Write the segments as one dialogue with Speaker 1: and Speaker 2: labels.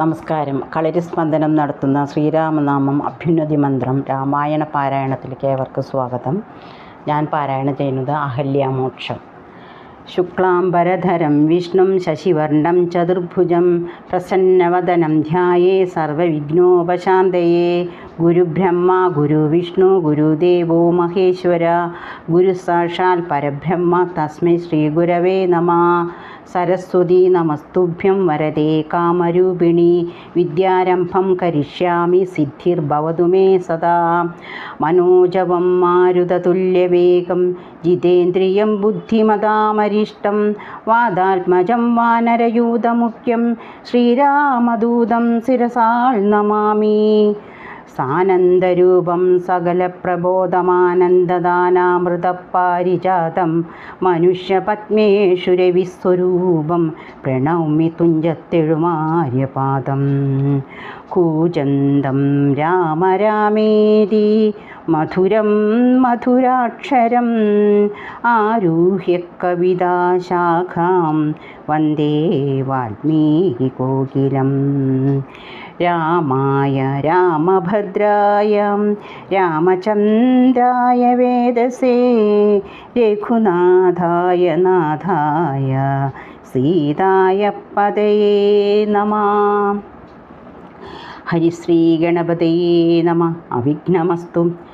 Speaker 1: നമസ്കാരം. കളരിസ്പന്ദനം നടത്തുന്ന ശ്രീരാമനാമം അഭ്യുന്നതി മന്ത്രം രാമായണ പാരായണത്തിലേക്ക് ഏവർക്കും സ്വാഗതം. ഞാൻ പാരായണം ചെയ്യുന്നത് അഹല്യാമോക്ഷം ശുക്ലാംബരധരം വിഷ്ണും ശശിവർണം ചതുർഭുജം പ്രസന്നവദനം ധ്യായേ സർവവിഘ്നോപശാന്തയേ ഗുരുബ്രഹ്മ ഗുരുവിഷ്ണു ഗുരുദേവോ മഹേശ്വര ഗുരു സാക്ഷാൽ പരബ്രഹ്മ തസ്മൈ ശ്രീഗുരവേ നമ. സരസ്വതി നമസ്തുഭ്യം വരദേ കാമരൂപിണി വിദ്യാരംഭം കരിഷ്യാമി സിദ്ധിർഭവതു മേ സദാ. മനോജവം മാരുതതുല്യവേഗം ജിതേന്ദ്രിയം ബുദ്ധിമതാമരിഷ്ടം വാദാത്മജം വാനരയൂതമുഖ്യം ശ്രീരാമദൂതം ശിരസാൾ നമാമി. സാനന്ദരൂപം സകലപ്രബോധമാനന്ദദാനാമൃതപ്പാരിജാതം മനുഷ്യപത്മേഷുരവിസ്വരൂപം പ്രണൗമി തുഞ്ചത്തെഴുമാര്യപാദം. കൂജന്തം രാമ രാമേതി മധുരം മധുരാക്ഷരം ആരൂഹ്യ കവിതാശാഖാം വന്ദേ വാൽമീകികോകിലം രാമായ രാമഭദ്രായ രാമചന്ദ്രായ വേദസേ രഘുനാഥായ നാഥായ സീതായ പദയേ നമ. ഹരിശ്രീ ഗണപതയേ നമ. അവിഘ്നമസ്തു.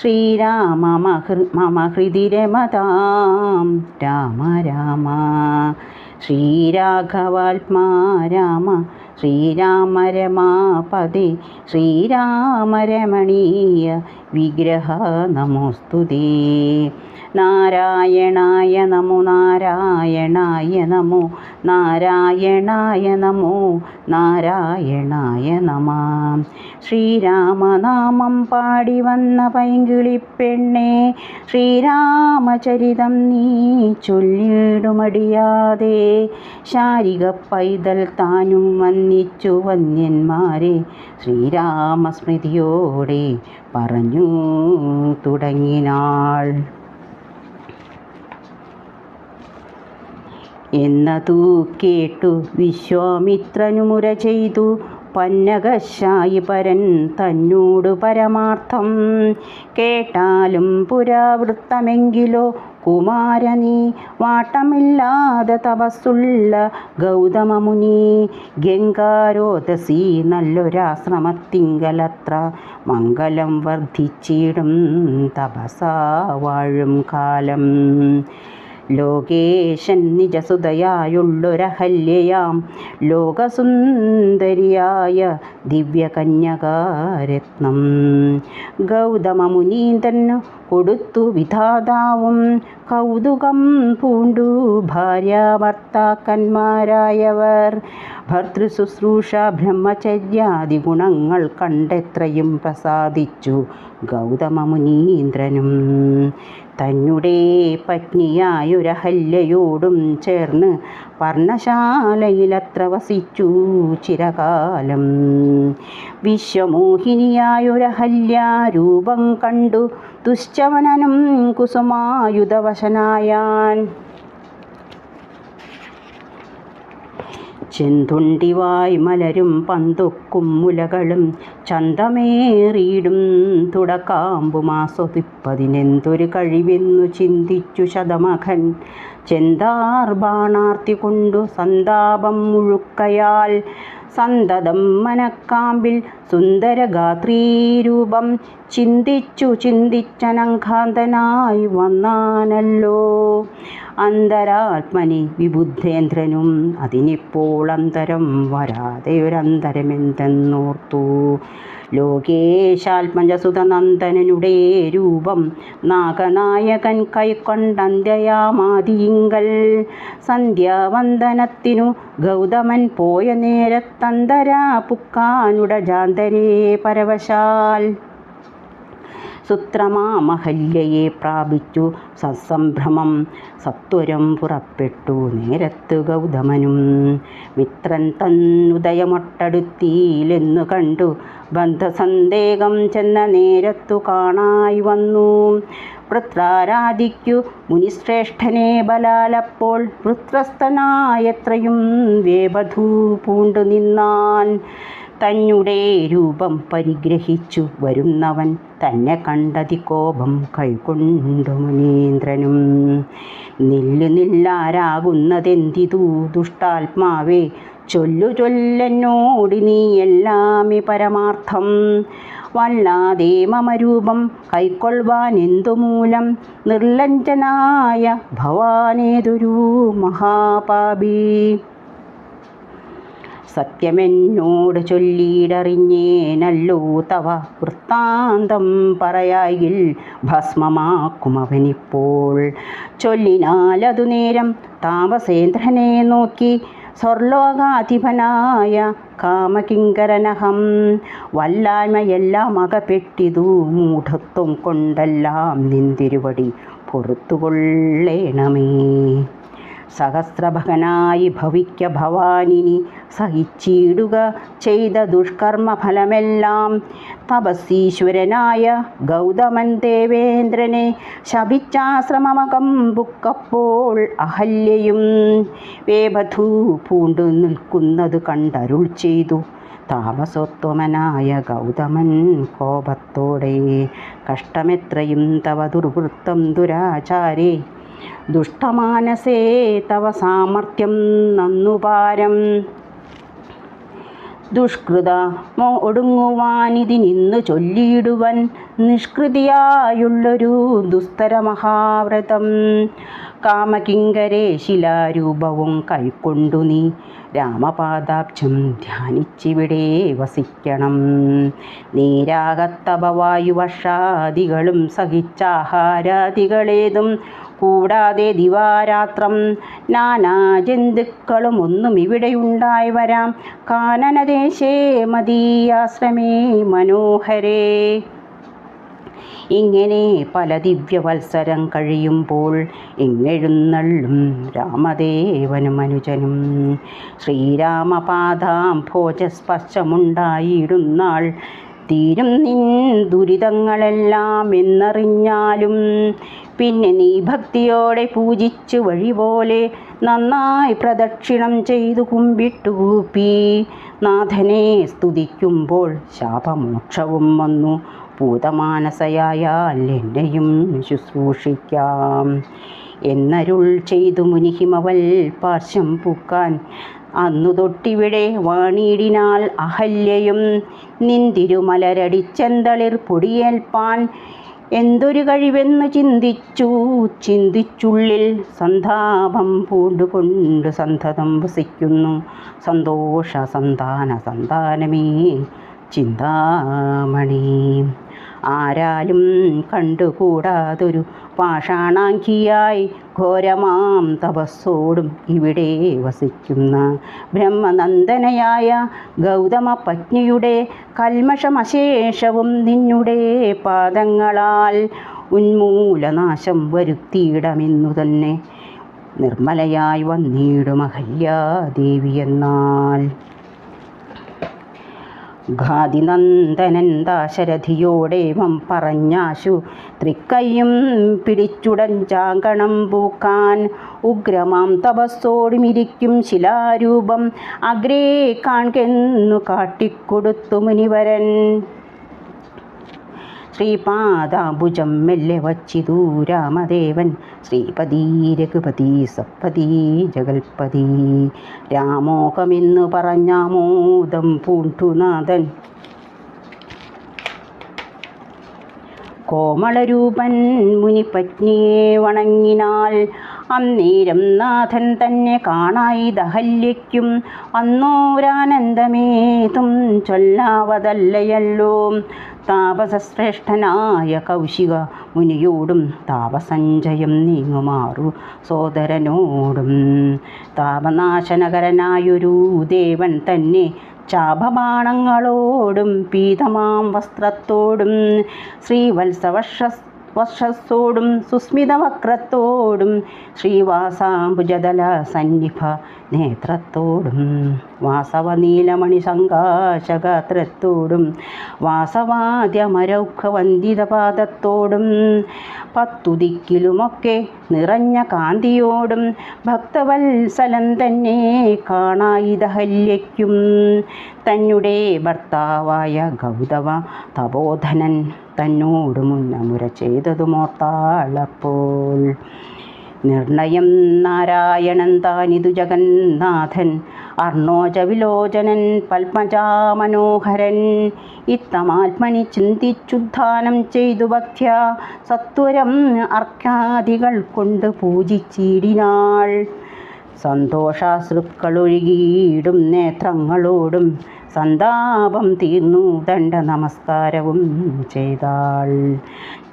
Speaker 1: ശ്രീരാമ മമ ഹൃതി രമതാം രാമ രാമ. ശ്രീരാഘവാത്മാ രാമ. ശ്രീരാമ രമാപതി ശ്രീരാമ രമണീയ വിഗ്രഹ നമോസ്തുതി നാരായണായ നമോ നാരായണായ നമോ നാരായണായ നമോ നാരായണായ നമ. ശ്രീരാമനാമം പാടി വന്ന പൈങ്കിളിപ്പെണ്ണെ ശ്രീരാമചരിതം നീ ചൊല്ലിടുമടിയാതെ ശാരിക പൈതൽ താനും വന്നിച്ചു വന്യന്മാരെ ശ്രീരാമസ്മൃതിയോടെ പറഞ്ഞു തുടങ്ങിനാൾ. എന്നതു കേട്ടു വിശ്വാമിത്രനുമുര ചെയ്തു പന്നകശായി പരൻ തന്നോടു പരമാർത്ഥം. കേട്ടാലും പുരാവൃത്തമെങ്കിലോ കുമാര നീ വാട്ടമില്ലാതെ തപസ്സുള്ള ഗൗതമമുനി ഗംഗാരോദസി നല്ലൊരാശ്രമത്തിങ്കലത്ര മംഗലം വർദ്ധിച്ചിടും തപസാ വാഴും കാലം. ലോകേശൻ നിജസുതയായുള്ളൊരഹല്യയാം. ലോകസുന്ദരിയായ ദിവ്യകന്യകാരത്നം ഗൗതമമുനീന്ദ്രനു കൊടുത്തു വിധാതാവും. കൗതുകം പൂണ്ടു ഭാര്യാഭർത്താക്കന്മാരായവർ. ഭർതൃശുശ്രൂഷ ബ്രഹ്മചര്യാദി ഗുണങ്ങൾ കണ്ടെത്രയും പ്രസാദിച്ചു ഗൗതമമുനീന്ദ്രനും. തന്നെ പത്നിയായൊരഹല്യയോടും ചേർന്ന് പർണശാലയിലത്ര വസിച്ചു ചിരകാലം. വിശ്വമോഹിനിയായൊരഹല്യാരൂപം കണ്ടു ദുശ്ചവനനും കുസുമായുധവശനായാൻ. ചെന്തുണ്ടിവായി മലരും പന്തുക്കും മുലകളും ചന്തമേറിയിടും തുടക്കാമ്പുമാസ്വദിപ്പതിനെന്തൊരു കഴിവെന്നു ചിന്തിച്ചു ശതമഖൻ. ചെന്താർ ബാണാർത്തി കൊണ്ടു സന്താപം മുഴുക്കയാൽ സന്തതം മനക്കാമ്പിൽ സുന്ദരഗാത്രീരൂപം ചിന്തിച്ചു ചിന്തിച്ചനങ്കാന്തനായി വന്നാനല്ലോ. അന്തരാത്മനി വിബുദ്ധേന്ദ്രനും അതിനിപ്പോൾ അന്തരം വരാതെ ഒരന്തരമെന്തെന്നോർത്തു. ലോകേശാത്മജസുതനന്ദനനുടെ രൂപം നാഗനായകൻ കൈക്കൊണ്ടന്ത്യയാമാതിയിങ്കൽ. സന്ധ്യാവന്ദനത്തിനു ഗൗതമൻ പോയ നേരത്തന്തരാ പുക്കാനുട ജാന്തരേ പരവശാൽ. സുത്രമാമഹല്യയെ പ്രാപിച്ചു സസംഭ്രമം സത്വരം പുറപ്പെട്ടു നേരത്തു ഗൗതമനും. മിത്രൻ തന്നുദയമൊട്ടടുത്തിയിലെന്നു കണ്ടു. ബന്ധസന്ദേഹം ചെന്ന നേരത്തു കാണായി വന്നു. വൃത്രാരാധിക്കു മുനിശ്രേഷ്ഠനെ ബലാലപ്പോൾ വൃത്രസ്ഥനായത്രയും വേപധൂ പൂണ്ടു നിന്നാൻ. തന്നുടെ രൂപം പരിഗ്രഹിച്ചു വരുന്നവൻ തന്നെ കണ്ടതി കോപം കൈകൊണ്ടു മുനീന്ദ്രനും. നില്ലു നില്ലാരാകുന്നതെന്തിതു ദുഷ്ടാത്മാവേ? ചൊല്ലു ചൊല്ലെന്നോടി നീ എല്ലാമി പരമാർത്ഥം. വല്ലാതെ മമരൂപം കൈക്കൊള്ളുവാൻ എന്തുമൂലം നിർലജ്ജനായ ഭവാനേതൊരു മഹാപാപി? സത്യമെന്നോട് ചൊല്ലിയിടറിഞ്ഞേനല്ലോ തവ വൃത്താന്തം പറയായിൽ ഭസ്മമാക്കും അവനിപ്പോൾ ചൊല്ലിനാലതു നേരം താമസേന്ദ്രനെ നോക്കി സ്വർലോകാധിപനായ കാമകിങ്കരനഹം വല്ലായ്മയെല്ലാം അകപ്പെട്ടിതു മൂഢത്വം കൊണ്ടെല്ലാം നിന്തിരുവടി പൊറത്തുകൊള്ളേണമേ. സഹസ്രഭകനായി ഭവിക്ക ഭവാനിനി സഹിച്ചിടുക ചെയ്ത ദുഷ്കർമ്മഫലമെല്ലാം. തപസ്സീശ്വരനായ ഗൗതമൻ ദേവേന്ദ്രനെ ശപിച്ചാശ്രമമകം ബുക്കപ്പോൾ അഹല്യയും. വേബധു പൂണ്ടു നിൽക്കുന്നത് കണ്ടരുൾ ചെയ്തു. താമസോത്വമനായ ഗൗതമൻ കോപത്തോടെ കഷ്ടമെത്രയും തവ ദുർവൃത്തം ദുരാചാരേ ദുഷ്ടമാനസേ തവ സാമർഥ്യം നന്നുപാരം. ദുഷ്കൃത മോ ഒടുങ്ങുവാനിതിനിന്നു ചൊല്ലിയിടുവൻ നിഷ്കൃതിയായുള്ളൊരു ദുസ്തര മഹാവ്രതം. കാമകിങ്കരേ ശിലാരൂപവും കൈക്കൊണ്ടു നീ രാമപാദാബ്ജം ധ്യാനിച്ചിവിടെ വസിക്കണം. നീരാകത്തപവായുവർഷാദികളും സഹിച്ചാഹാരാദികളേതും കൂടാതെ ദിവാരാത്രം. നാനാ ജന്തുക്കളും ഒന്നും ഇവിടെ ഉണ്ടായി വരാം. കാനനദേശേ മദീയാശ്രമേ മനോഹരേ. ഇങ്ങനെ പല ദിവ്യവത്സരം കഴിയുമ്പോൾ ഇങ്ങെഴുന്നള്ളും രാമദേവനും അനുജനും. ശ്രീരാമപാദാം ഭോജസ്പർശമുണ്ടായിടുന്നാൾ തീരും നിൻ ദുരിതങ്ങളെല്ലാം എന്നറിഞ്ഞാലും പിന്നെ നീ ഭക്തിയോടെ പൂജിച്ചു വഴി പോലെ നന്നായി പ്രദക്ഷിണം ചെയ്തു കുമ്പിട്ടു കൂപ്പി. നാഥനെ സ്തുതിക്കുമ്പോൾ ശാപമോക്ഷവും വന്നു. ഭൂതമാനസയായാൽ എന്നെയും ശുശ്രൂഷിക്കാം. എന്നരുൾ ചെയ്തു മുനിഹിമവൽ പാർശ്വം പൂക്കാൻ. അന്നു തൊട്ടിവിടെ വാണിയിടിനാൽ അഹല്യയും. നിന്തിരുമലരടിച്ചെന്തളിർ പൊടിയേൽപ്പാൻ. എന്തൊരു കഴിവെന്ന് ചിന്തിച്ചു? ചിന്തിച്ചുള്ളിൽ സന്താപം പൂണ്ടുകൊണ്ട് സന്തതം വസിക്കുന്നു. സന്തോഷ സന്താന സന്താനമേ ചിന്താമണി. ആരാലും കണ്ടുകൂടാതൊരു പാഷാണാങ്കിയായി ഘോരമാം തപസ്സോടും ഇവിടെ വസിക്കുന്ന ബ്രഹ്മനന്ദനയായ ഗൗതമ പത്നിയുടെ കൽമഷമശേഷവും നിന്നുടെ പാദങ്ങളാൽ ഉന്മൂലനാശം വരുത്തിയിടമെന്നു തന്നെ നിർമ്മലയായി വന്നിടും അഹല്യാദേവി ഘാതിനന്ദനൻ ദാശരഥിയോടേവം പറഞ്ഞാശു. തൃക്കൈയും പിടിച്ചുടൻ ചാങ്കണം പൂക്കാൻ ഉഗ്രമാം തപസ്സോടുമിരിക്കും ശിലാരൂപം. അഗ്രേ കാൺകെന്നു കാട്ടിക്കൊടുത്തു മുനിവരൻ. ശ്രീപാദാംബുജം മെല്ലെ വച്ചിതു രാമദേവൻ. ശ്രീപതി രഘുപതി സപ്പതി ജഗൽപതി. രാമോഹമെന്നു പറഞ്ഞാമോദം പൂണ്ടുനാഥൻ കോമളരൂപൻ മുനിപത്നിയെ വണങ്ങിനാൽ അന്നേരം നാഥൻ തന്നെ കാണായി ദഹല്യയ്ക്കും. അന്നോരാനന്ദമേതും ചൊല്ലാവതല്ലയല്ലോ. താപസശ്രേഷ്ഠനായ കൗശിക മുനിയോടും താപസഞ്ചയം നീങ്ങുമാറു സോദരനോടും. താപനാശനകരനായൊരു ദേവൻ തന്നെ ചാപബാണങ്ങളോടും പീതമാം വസ്ത്രത്തോടും ശ്രീവത്സവക്ഷ വക്ഷസ്സോടും സുസ്മിതവക്രത്തോടും ശ്രീവാസാംബുജദല സന്നിഭ നേത്രത്തോടും വാസവനീലമണി സങ്കാശഗാത്രത്തോടും വാസവാദ്യമരൗഖവന്ദിതപാദത്തോടും പത്തുദിക്കിലുമൊക്കെ നിറഞ്ഞ കാന്തിയോടും ഭക്തവത്സലം തന്നെ കാണായി ദഹല്യയ്ക്കും തന്നെ ഭർത്താവായ ഗൗതമ തപോധനൻ തന്നോട് മുന്നമുര ചെയ്തതുമോർത്താളപ്പോൾ നിർണയം നാരായണൻ താനിതു ജഗന്നാഥൻ അർണോജ വിലോചനൻ പത്മജാമനോഹരൻ. ഇത്തമാത്മനി ചിന്തിച്ചുദ്ധാനം ചെയ്തു ഭക്ത്യ സത്വരം അർക്കാദികൾ കൊണ്ട് പൂജിച്ചിടിനാൾ. സന്തോഷാശ്രുക്കളൊഴുകിയിടും നേത്രങ്ങളോടും സന്താപം തീർന്നു. ദണ്ഡ നമസ്കാരവും ചെയ്താൾ.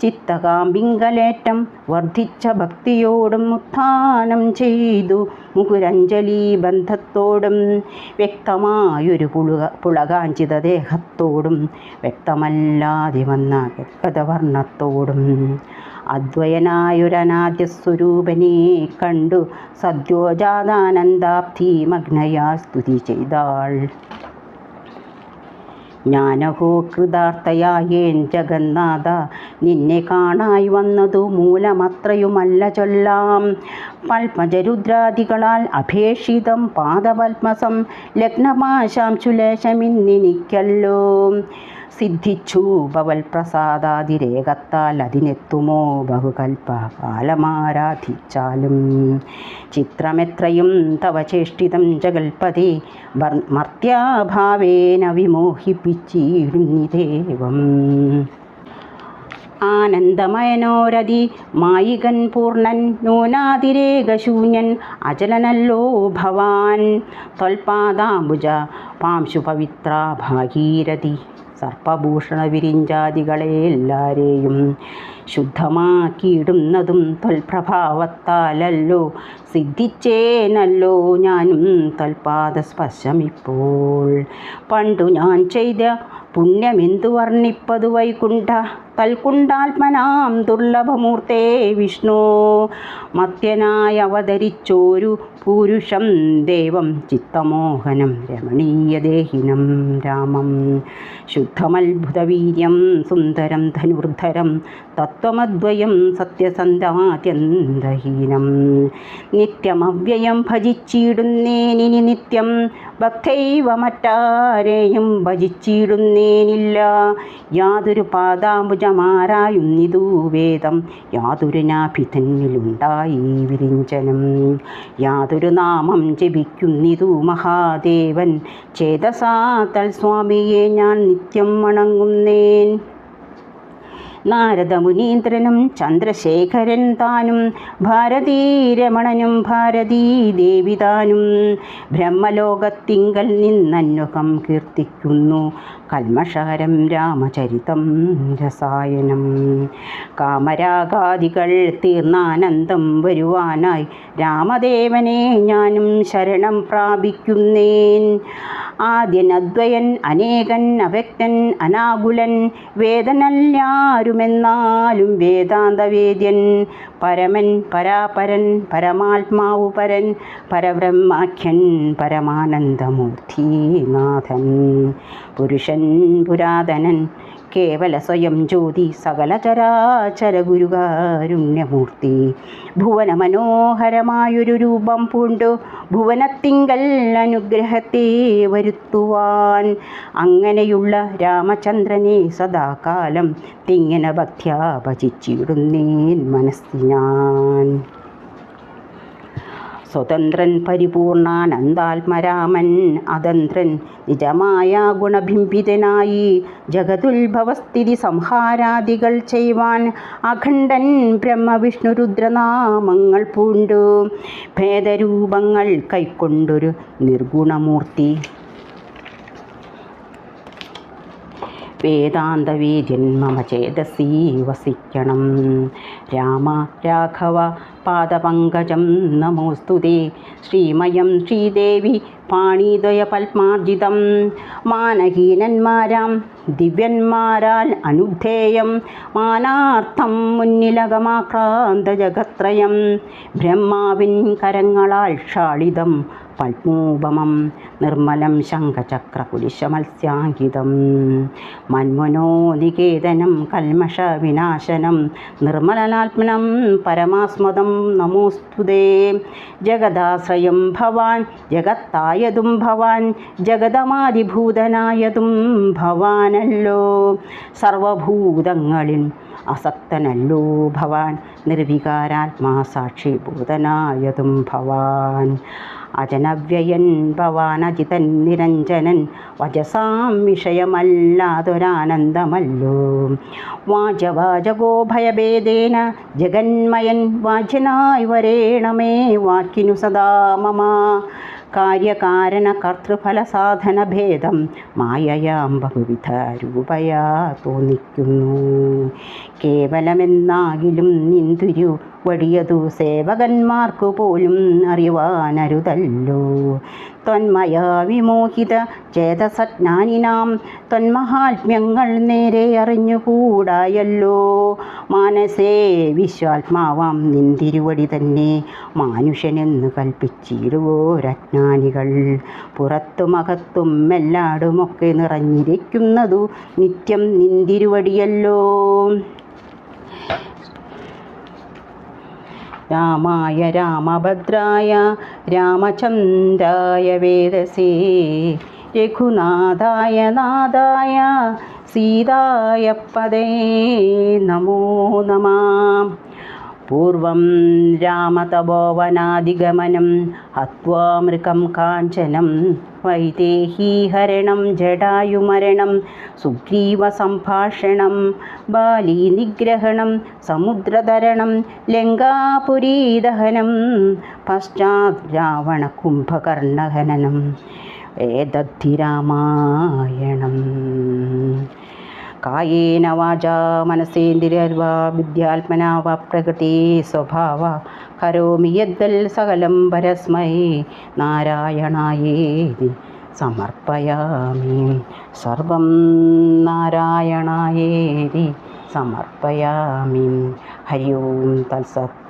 Speaker 1: ചിത്തകാമ്പിങ്കലേറ്റം വർദ്ധിച്ച ഭക്തിയോടും ഉത്ഥാനം ചെയ്തു. മുകുരഞ്ജലി ബന്ധത്തോടും വ്യക്തമായൊരു പുളുക പുളകാഞ്ചിത ദേഹത്തോടും വ്യക്തമല്ലാതെ വന്ന ഗതവർണത്തോടും അദ്വയനായൊരനാദ്യ സ്വരൂപനെ കണ്ടു. സദ്യോജാതാനന്ദാബ്ധി മഗ്നയാ സ്തുതി ചെയ്താൾ. ജ്ഞാനഹോ കൃതാർത്ഥയായേൻ ജഗന്നാഥ. നിന്നെ കാണായി വന്നതു മൂലമത്രയുമല്ല ചൊല്ലാം. പത്മജരുദ്രാദികളാൽ അഭേഷിതം പാദപത്മസം ലഗ്നമാശാം ചുലേശമിന്നിനിക്കല്ലോ. സിദ്ധിച്ചു. ഭവൽ പ്രസാദാതിരേകത്താൽ അതിനെത്തുമോ? ബഹുകൽപ്പ കാലമാരാധിച്ചാലും. ചിത്രമെത്രയും തവ ചേഷ്ടിതം ജഗൽപതി. മർത്യാഭാവേന വിമോഹിപ്പിച്ചിരുന്നിദേവം. ആനന്ദമയനോരതി മായികൻ പൂർണൻ നൂനാതിരേകശൂന്യൻ അചലനല്ലോ ഭവാൻ. തൊൽപാദാംബുജ പാംശു പവിത്ര ഭാഗീരഥി. സർപ്പഭൂഷണ വിരിഞ്ചാദികളെ എല്ലാരെയും ശുദ്ധമാക്കിയിടുന്നതും തൊൽപ്രഭാവത്താലല്ലോ. സിദ്ധിച്ചേനല്ലോ ഞാനും തൽപാദസ്പർശമിപ്പോൾ. പണ്ടു ഞാൻ ചെയ്ത പുണ്യമെന്തു വർണിപ്പതു വൈകുണ്ഠ? തൽക്കുണ്ടാത്മനാം ദുർലഭമൂർത്തേ വിഷ്ണു. മത്യനായി അവതരിച്ചോരു പുരുഷം ദേവം ചിത്തമോഹനം രമണീയദേഹിനം രാമം. ശുദ്ധമത്ഭുതവീര്യം സുന്ദരം ധനുർധരം തത്വമദ്വയം സത്യസന്ധാത്യന്തഹീനം നിത്യമവ്യയം ഭജിച്ചിടുന്നേനിനി നിത്യം ഭക്തൈവ മറ്റാരെയും ഭജിച്ചിടുന്നേനില്ല. യാതൊരു പാദാംബുജമാരായുന്നിതു വേദം യാതൊരു നാഭിതന്നിലുണ്ടായി വിരിഞ്ചനം. യാതൊരു നാമം ജപിക്കുന്നിതു മഹാദേവൻ ചേതസാ തൽസ്വാമിയെ ഞാൻ നിത്യം വണങ്ങുന്നേൻ. നാരദമുനീന്ദ്രനും ചന്ദ്രശേഖരൻ താനും ഭാരതീരമണനും ഭാരതീ ദേവി താനും. ബ്രഹ്മലോകത്തിങ്കൽ നിന്നന്വകം കീർത്തിക്കുന്നു. കൽമഷാരം രാമചരിതം രസായനം. കാമരാഗാദികൾ തീർന്നാനന്ദം വരുവാനായി രാമദേവനെ ഞാനും ശരണം പ്രാപിക്കുന്നേൻ. ആദ്യനദ്വയൻ അനേകൻ അവ്യക്തൻ അനാകുലൻ വേദനല്ലാരുമെന്നാലും വേദാന്തവേദ്യൻ പരമൻ പരാപരൻ പരമാത്മാവു പരൻ പരബ്രഹ്മാഖ്യൻ പരമാനന്ദമൂർത്തിനാഥൻ പുരുഷൻ പുരാതനൻ കേവല സ്വയം ജ്യോതി സകല ചരാചര ഗുരുകാരുണ്യമൂർത്തി. ഭുവന മനോഹരമായൊരു രൂപം പൂണ്ടു. ഭുവനത്തിങ്കൽ അനുഗ്രഹത്തെ വരുത്തുവാൻ അങ്ങനെയുള്ള രാമചന്ദ്രനെ സദാകാലം തിങ്ങനെ ഭക്ത്യാ ഭജിച്ചിടുന്നേൻ മനസ്സി ഞാൻ സ്വതന്ത്രൻ പരിപൂർണാനന്ദാത്മരാമൻ അതന്ത്രൻ നിജമായ ഗുണബിംബിതനായി ജഗതുത്ഭവസ്ഥിതി സംഹാരാദികൾ ചെയ്യുവാൻ അഖണ്ഡൻ ബ്രഹ്മവിഷ്ണുരുദ്രനാമങ്ങൾ പൂണ്ടു. ഭേദരൂപങ്ങൾ കൈക്കൊണ്ടൊരു നിർഗുണമൂർത്തി. വേദാന്തവേദ്യൻ മമ ചേതസി വസിക്കണം. രാമ രാഘവ പാദപങ്കജം നമോസ്തുതേ ശ്രീമയം ശ്രീദേവി പാണിദ്വയ പത്മാർജിതം. മാനഹീനന്മാരാം ദിവ്യന്മാരാൽ അനുധേയം. മാനാർത്ഥം മുന്നിലകമാക്രാന്ത ജഗത്രയം ബ്രഹ്മാവിൻ കരങ്ങളാൽ ക്ഷാളിതം പത്മോപമം നിർമ്മലം ശംഖചക്രകുലിശമത്സ്യാങ്കിതം മന്മനോ നികേതനം കൽമഷ വിനാശനം നിർമ്മലനാത്മനം പരമാസ്മദം നമോസ്തുതേ ജഗദാശ്രയം ഭവാൻ ജഗത്തായതും ഭവാൻ ജഗതമാതിഭൂതനായതും ഭവാനല്ലോ. സർവഭൂതങ്ങളിൽ അസക്തനല്ലോ ഭവാൻ നിർവികാരാത്മാ സാക്ഷിഭൂതനായതും ഭവാൻ. അജനവ്യയൻ ഭവാനജിതൻ നിരഞ്ജനൻ വജസാം വിഷയമല്ലാതൊരാനന്ദമല്ലോ. വാചവാചകോ ഭയഭേദേന ജഗന്മയൻ വാചനായി വരേണമേ വാക്കിനു സദാ മമ. കാര്യകാരണ കർത്തൃഫല സാധന ഭേദം മായയാം ബഹുവിധ രൂപയാ തോന്നിക്കുന്നു. കേവലമെന്നാകിലും നിന്തുരു വടിയതു സേവകന്മാർക്കു പോലും അറിവാനരുതല്ലോ ത്വന്മയ വിമോഹിത ചേതസജ്ഞാനിനാം ത്വന്മഹാത്മ്യങ്ങൾ നേരെ അറിഞ്ഞുകൂടായല്ലോ. മാനസേ വിശ്വാത്മാവാം നിന്തിരുവടി തന്നെ മാനുഷ്യനെന്ന് കൽപ്പിച്ചിരുവോരജ്ഞാനികൾ. പുറത്തും അകത്തും എല്ലാടുമൊക്കെ നിറഞ്ഞിരിക്കുന്നതു നിത്യം നിന്തിരുവടിയല്ലോ. രാമായ രാമഭദ്രായ രാമചന്ദ്രായ വേദസേ രഘുനാഥായ നാഥായ സീതായ പദേ നമോ നമാം. പൂർവം രാമതപോവനാദിഗമനം ഹത്വാമൃകം കാഞ്ചനം വൈദേഹീഹരണം ജടായുമരണം സുഗ്രീവസംഭാഷണം ബാലീനിഗ്രഹണം സമുദ്രതരണം ലങ്കാപുരീദഹനം പശ്ചാത് രാവണകുംഭകർണഹനനം ഏതദ്ധി രാമായണം കായേന വാച മനസേന്ദ്രിയർവാ വിദ്യാത്മനാവ പ്രകൃതി സ്വഭാവ. കരോമി യദ്ദൽ സകലം പരസ്മൈ. നാരായണായേതി സമർപ്പയാമി. സർവം നാരായണായേരി സമർപ്പയാമി. ഹരി ഓം തത്സത്